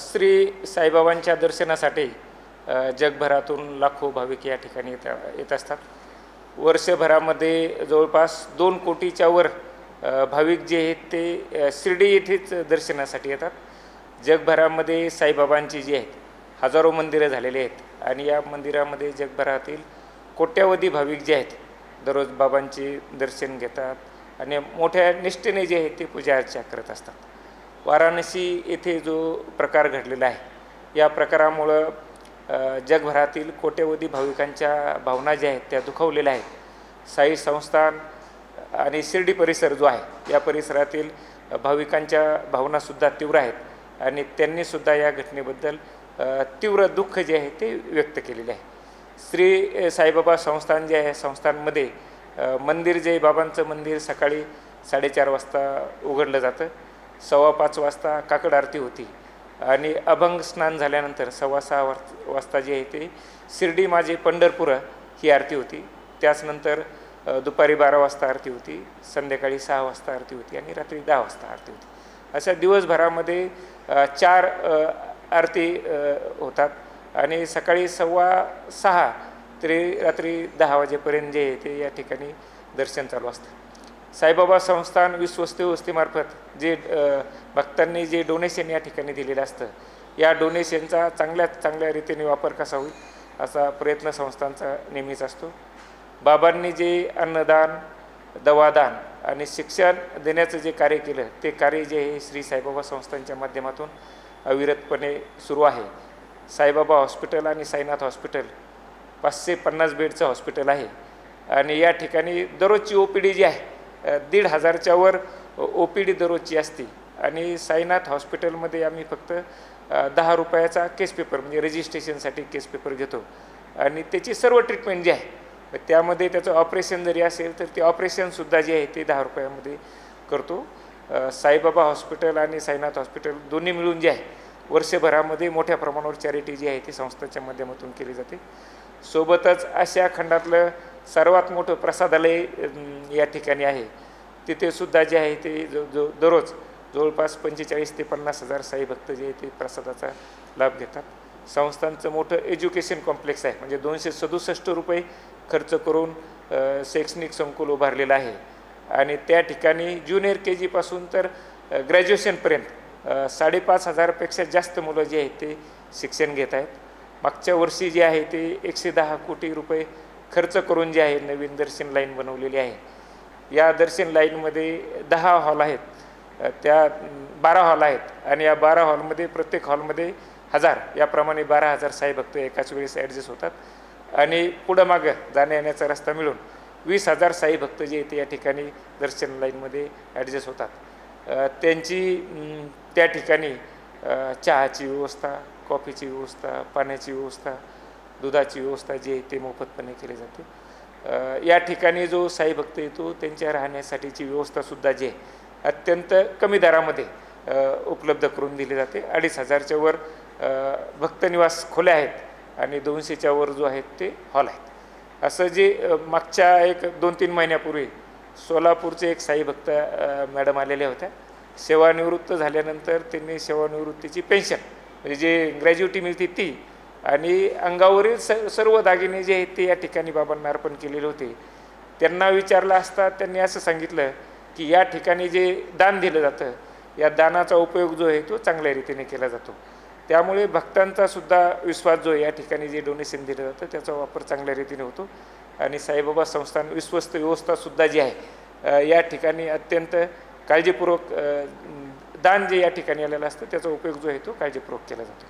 श्री साईबाबांच्या दर्शनासाठी जगभरातून लाखो भाविक या ठिकाणी येत येत असतात. वर्षभरामध्ये जवळपास दोन कोटीच्या वर भाविक जे आहेत ते शिर्डी येथेच दर्शनासाठी येतात. जगभरामध्ये साईबाबांची जी आहेत हजारो मंदिरं झालेली आहेत आणि या मंदिरामध्ये जगभरातील कोट्यावधी भाविक जे आहेत दररोज बाबांचे दर्शन घेतात आणि मोठ्या निष्ठेने जे आहे ते पूजा अर्चा करत असतात. वाराणसी येथे जो प्रकार घडलेला आहे या प्रकारामुळं जगभरातील कोट्यवधी भाविकांच्या भावना ज्या आहेत त्या दुखावलेल्या आहेत. साई संस्थान आणि शिर्डी परिसर जो आहे या परिसरातील भाविकांच्या भावनासुद्धा तीव्र आहेत आणि त्यांनीसुद्धा या घटनेबद्दल तीव्र दुःख जे आहे ते व्यक्त केलेले आहे. श्री साईबाबा संस्थान जे आहे संस्थानमध्ये मंदिर जे बाबांचं मंदिर सकाळी साडेचार वाजता उघडलं जातं. सव्वा पाच वाजता काकड आरती होती. आणि अभंग स्नान झाल्यानंतर सव्वा सहा वाज- वाजता जे आहे ते शिर्डी माझे पंढरपूर ही आरती होती. त्याचनंतर दुपारी बारा वाजता आरती होती संध्याकाळी सहा वाजता आरती होती आणि रात्री दहा वाजता आरती होती. अशा दिवसभरामध्ये चार आरती होतात. आणि सकाळी सव्वा सहा तरी रात्री दहा वाजेपर्यंत जे आहे ते या ठिकाणी दर्शन चालू असतं. साईबाबा संस्थान विश्वस्ती वस्तीमार्फत जे भक्तांनी जे डोनेशन या ठिकाणी दिलेलं असतं या डोनेशनचा चांगल्यात चांगल्या रीतीने वापर कसा होईल असा प्रयत्न संस्थांचा नेहमीच असतो. बाबांनी जे अन्नदान दवादान आणि शिक्षण देण्याचं जे कार्य केलं ते कार्य जे हे श्री साईबाबा संस्थांच्या माध्यमातून अविरतपणे सुरू आहे. साईबाबा हॉस्पिटल आणि साईनाथ हॉस्पिटल पाचशे पन्नास बेडचं हॉस्पिटल आहे. आणि या ठिकाणी दररोजची ओ पी डी जी आहे दीड हजारच्या वर ओ पी डी दररोजची असते. आणि साईनाथ हॉस्पिटलमध्ये आम्ही फक्त दहा रुपयाचा केस पेपर म्हणजे रजिस्ट्रेशनसाठी केस पेपर घेतो. आणि त्याची सर्व ट्रीटमेंट जी आहे त्यामध्ये त्याचं ऑपरेशन जरी असेल तर ते ऑपरेशनसुद्धा जे आहे ते दहा रुपयामध्ये करतो. साईबाबा हॉस्पिटल आणि साईनाथ हॉस्पिटल दोन्ही मिळून जे आहे वर्षभरामध्ये मोठ्या प्रमाणावर चॅरिटी जी आहे ती संस्थेच्या माध्यमातून केली जाते. सोबतच अशा खंडातलं सर्वात मोठं प्रसादालय या ठिकाणी आहे. तिथे सुद्धा जे आहे ते जो जो दररोज जवळपास पंचेचाळीस ते पन्नास हजार साई भक्त जे आहे ते प्रसादाचा लाभ घेतात. संस्थांचं मोठं एज्युकेशन कॉम्प्लेक्स आहे. म्हणजे दोनशे सदुसष्ट रुपये खर्च करून शैक्षणिक संकुल उभारलेलं आहे. आणि त्या ठिकाणी ज्युनियर के जीपासून तर ग्रॅज्युएशनपर्यंत साडेपाच हजारपेक्षा जास्त मुलं जे आहेत ते शिक्षण घेत आहेत. मागच्या वर्षी जे आहे ते एकशे दहा कोटी रुपये खर्च करून जे आहे नवीन दर्शन लाईन बनवलेली आहे. या दर्शन लाईनमध्ये दहा हॉल आहेत. त्या बारा हॉल आहेत. आणि या बारा हॉलमध्ये प्रत्येक हॉलमध्ये हजार याप्रमाणे बारा हजार साई भक्त एकाच वेळेस ॲडजस्ट होतात. आणि पुढं मागं जाण्या येण्याचा रस्ता मिळून वीस हजार साई भक्त जे आहेत ते या ठिकाणी दर्शन लाईनमध्ये ॲडजस्ट होतात. त्यांची त्या ठिकाणी चहाची व्यवस्था कॉफीची व्यवस्था पाण्याची व्यवस्था दुधाची व्यवस्था जी आहे ते मोफतपणे केली जाते. या ठिकाणी जो साई भक्त येतो त्यांच्या राहण्यासाठीची व्यवस्थासुद्धा जी आहे अत्यंत कमी दरामध्ये उपलब्ध करून दिली जाते. अडीच हजारच्या वर भक्तनिवास खोल्या आहेत आणि दोनशेच्या वर जो आहेत ते हॉल आहेत. असं जे मागच्या एक दोन तीन महिन्यापूर्वी सोलापूरचे एक साई भक्त मॅडम आलेल्या होत्या. सेवानिवृत्त झाल्यानंतर त्यांनी सेवानिवृत्तीची पेन्शन म्हणजे जे ग्रॅज्युटी मिळते ती आणि अंगावरील स सर्व दागिने जे आहेत ते या ठिकाणी बाबांना अर्पण केलेले होते. त्यांना विचारलं असता त्यांनी असं सांगितलं की या ठिकाणी जे दान दिलं जातं या दानाचा उपयोग जो आहे तो चांगल्या रीतीने केला जातो. त्यामुळे भक्तांचा सुद्धा विश्वास जो या ठिकाणी जे डोनेशन दिलं जातं त्याचा वापर चांगल्या रीतीने होतो. आणि साईबाबा संस्थान विश्वस्त व्यवस्थासुद्धा जी आहे या ठिकाणी अत्यंत काळजीपूर्वक दान जे या ठिकाणी आलेलं असतं त्याचा उपयोग जो आहे तो काळजीपूर्वक केला जातो.